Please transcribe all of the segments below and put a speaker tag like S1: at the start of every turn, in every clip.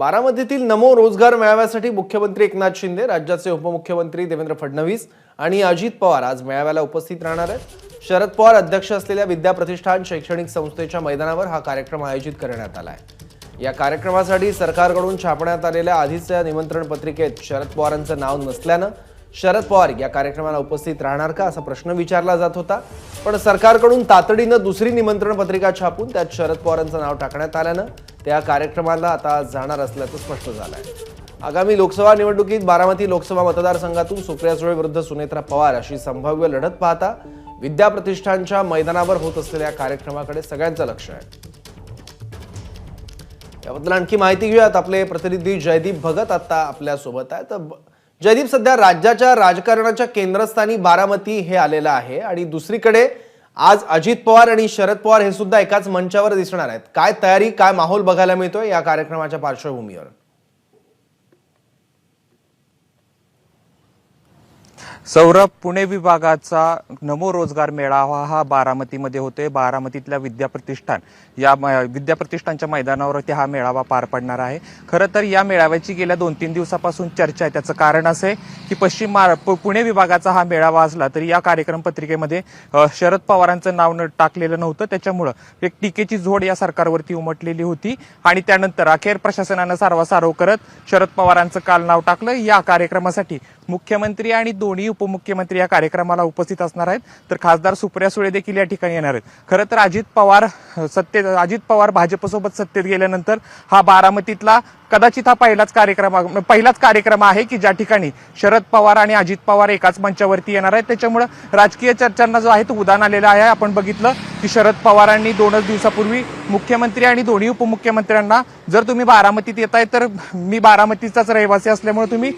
S1: बारामतीतील नमो रोजगार मेळाव्यासाठी मुख्यमंत्री एकनाथ शिंदे राज्याचे उपमुख्यमंत्री देवेंद्र फडणवीस आणि अजित पवार आज मेळाव्याला उपस्थित राहणार आहेत. शरद पवार अध्यक्ष असलेल्या विद्या प्रतिष्ठान शैक्षणिक संस्थेच्या मैदानावर हा कार्यक्रम आयोजित करण्यात आला आहे या कार्यक्रमासाठी सरकारकडून छापण्यात आलेल्या आधीच्या निमंत्रण पत्रिकेत शरद पवारांचं नाव नसल्यानं शरद पवार या कार्यक्रमाला उपस्थित राहणार का असा प्रश्न विचारला जात होता. पण सरकारकडून तातडीनं दुसरी निमंत्रण पत्रिका छापून त्यात शरद पवारांचं नाव टाकण्यात आल्यानं त्या कार्यक्रमाला आता जाणार असल्याचं स्पष्ट झालं आहे आगामी लोकसभा निवडणुकीत बारामती लोकसभा मतदारसंघातून सुप्रिया सुळे विरुद्ध सुनेत्रा पवार अशी संभाव्य लढत पाहता विद्या प्रतिष्ठानच्या मैदानावर होत असलेल्या कार्यक्रमाकडे सगळ्यांचं लक्ष आहे. याबद्दल आणखी माहिती घेऊयात आपले प्रतिनिधी जयदीप भगत आता आपल्यासोबत आहे तर जयदीप सध्या राज्याच्या राजकारणाच्या केंद्रस्थानी बारामती हे आलेलं आहे आणि दुसरीकडे आज अजित पवार आणि शरद पवार हे सुद्धा एकाच मंचावर दिसणार आहेत. काय तयारी काय माहोल बघायला मिळतोय या कार्यक्रमाच्या पार्श्वभूमीवर?
S2: सौरभ पुणे विभागाचा नमो रोजगार मेळावा हा बारामतीमध्ये होतोय. बारामतीतल्या विद्या प्रतिष्ठान या म- मैदानावरती हा मेळावा पार पडणार आहे. खरं तर या मेळाव्याची गेल्या दोन तीन दिवसापासून चर्चा आहे. त्याचं कारण असं आहे की पश्चिम महा- पुणे विभागाचा हा मेळावा असला तरी या कार्यक्रम पत्रिकेमध्ये शरद पवारांचं नाव न टाकलेलं नव्हतं. त्याच्यामुळं एक टीकेची झोड या सरकारवरती उमटलेली होती आणि त्यानंतर अखेर प्रशासनानं सारवासारव करत शरद पवारांचं काल नाव टाकलं. या कार्यक्रमासाठी मुख्यमंत्री आणि दोन्ही उपमुख्यमंत्री या कार्यक्रमाला उपस्थित असणार आहेत. तर खासदार सुप्रिया सुळे देखील या ठिकाणी येणार आहेत. खरं तर अजित पवार सत्तेत अजित पवार भाजपसोबत सत्तेत गेल्यानंतर हा बारामतीतला कदाचित हा पहिलाच कार्यक्रम पहिलाच कार्यक्रम आहे की ज्या ठिकाणी शरद पवार आणि अजित पवार एकाच मंचावरती येणार आहेत. त्याच्यामुळं राजकीय चर्चांना जो आहे तो उदान आलेला आहे. आपण बघितलं की शरद पवारांनी दोनच दिवसापूर्वी मुख्यमंत्री आणि दोन्ही उपमुख्यमंत्र्यांना जर तुम्ही बारामतीत येताय तर मी बारामतीचाच रहिवासी असल्यामुळे तुम्ही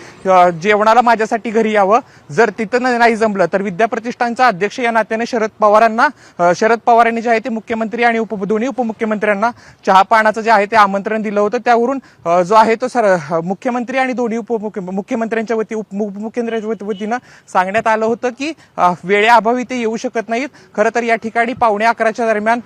S2: जेवणाला माझ्यासाठी घरी यावं. जर तिथं नाही जमलं तर विद्याप्रतिष्ठानचा अध्यक्ष या नात्याने शरद पवारांना शरद पवारांनी जे आहे ते मुख्यमंत्री आणि उप दोन्ही उपमुख्यमंत्र्यांना चहा पाण्याचं जे आहे ते आमंत्रण दिलं होतं. त्यावरून जो आहे तो सर मुख्यमंत्री आणि दोन्ही उपमुख्य मुख्यमंत्र्यांच्या वती उपमुख्यमंत्र्यांच्या वतीनं सांगण्यात आलं होतं की वेळेअभावी ते येऊ शकत नाहीत. खरं तर या ठिकाणी पावणे अकराच्या दरम्यान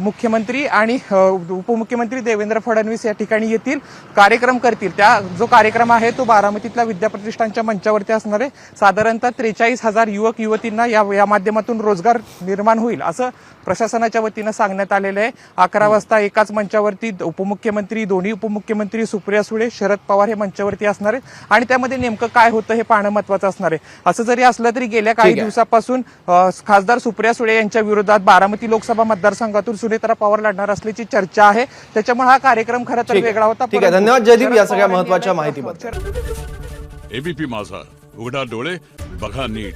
S2: मुख्यमंत्री आणि उपमुख्यमंत्री देवेंद्र फडणवीस या ठिकाणी येतील कार्यक्रम करतील. त्या जो कार्यक्रम आहे तो बारामतीतल्या विद्याप्रतिष्ठानच्या मंचावरती असणार आहे. साधारणतः त्रेचाळीस हजार युवक युवतींना या या माध्यमातून रोजगार निर्माण होईल असं प्रशासनाच्या वतीनं सांगण्यात आलेलं आहे. अकरा वाजता एकाच मंचावरती उपमुख्यमंत्री दोन्ही उपमुख्यमंत्री सुप्रिया सुळे शरद पवार हे मंचावरती असणार आहेत आणि त्यामध्ये नेमकं काय होतं हे पाहणं महत्वाचं असणार आहे असं जरी असलं तरी गेल्या काही. दिवसापासून खासदार सुप्रिया सुळे यांच्या विरोधात बारामती लोकसभा मतदारसंघातून सुनेत्रा पवार लढणार असल्याची चर्चा आहे त्याच्यामुळे हा कार्यक्रम खरं तर. वेगळा होता
S1: ठीक आहे.
S2: परंतु
S1: धन्यवाद जयदीप या सगळ्या
S2: याला-
S1: माहितीबद्दल.
S3: एबीपी माझा उघडा डोळे बघा नीट